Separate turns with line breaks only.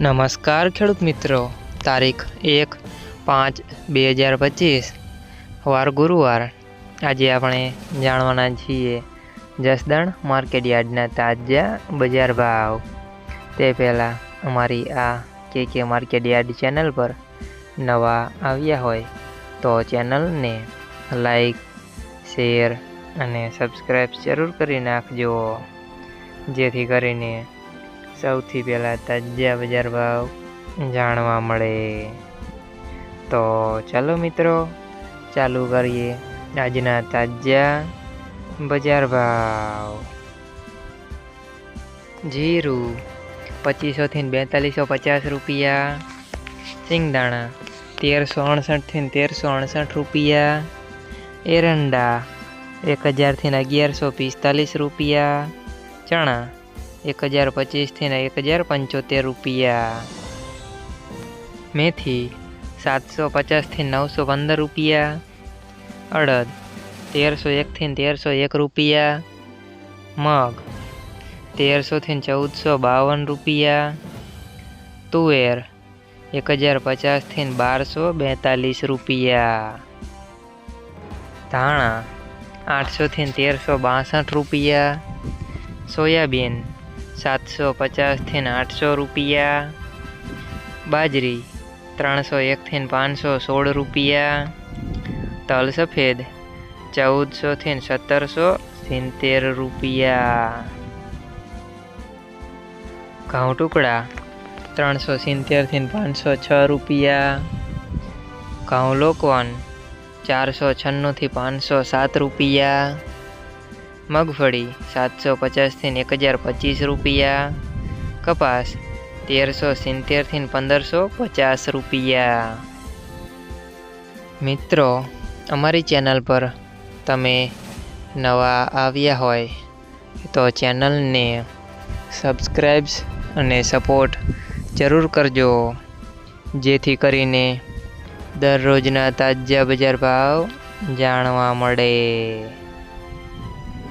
નમસ્કાર ખેડૂત મિત્રો. તારીખ એક પાંચ બે હજાર પચીસ. વાર ગુરુવાર. આજે આપણે જાણવાના છીએ જસદણ માર્કેટ યાર્ડના તાજા બજાર ભાવ. તે પહેલાં અમારી આ કે કે માર્કેટ યાર્ડ ચેનલ પર નવા આવ્યા હોય તો ચેનલને લાઈક, શેર અને સબસ્ક્રાઈબ જરૂર કરી નાખજો. જેથી કરીને સૌથી પહેલાં તાજા બજાર ભાવ જાણવા મળે. તો ચાલો મિત્રો, ચાલુ કરીએ આજના તાજા બજાર ભાવ. જીરું પચીસોથી બેતાલીસો પચાસ રૂપિયા. સિંગદાણા તેરસો અડસઠથી તેરસો અડસઠ રૂપિયા. એરંડા એક હજારથી અગિયારસો પિસ્તાલીસ રૂપિયા. ચણા એક હજાર પચીસથી ને એક હજાર પંચોતેર રૂપિયા. મેથી સાતસો પચાસથી નવસો પંદર રૂપિયા. અડદ તેરસો એકથી તેરસો એક રૂપિયા. મગ તેરસોથી ચૌદસો બાવન રૂપિયા. તુવેર એક હજાર પચાસથી બારસો બેતાલીસ રૂપિયા. ધાણા આઠસોથી તેરસો બાસઠ રૂપિયા. સોયાબીન સાતસો પચાસથી આઠસો રૂપિયા. બાજરી ત્રણસો એકથી પાંચસો સોળ રૂપિયા. તલ સફેદ ચૌદસોથી સત્તરસો સિત્તેર રૂપિયા. ઘઉં ટુકડા ત્રણસો સિત્તેરથી પાંચસો છ રૂપિયા. ઘઉં લોકવન ચારસો છન્નુંથી પાંચસો સાત રૂપિયા. મગફળી સાતસો પચાસથી એક હજાર પચીસ રૂપિયા, કપાસ તેરસો સિત્તેરથી પંદરસો પચાસ રૂપિયા. મિત્રો, અમારી ચેનલ પર તમે નવા આવ્યા હોય તો ચેનલને સબસ્ક્રાઈબ્સ અને સપોર્ટ જરૂર કરજો, જેથી કરીને દરરોજના તાજા બજાર ભાવ જાણવા મળે.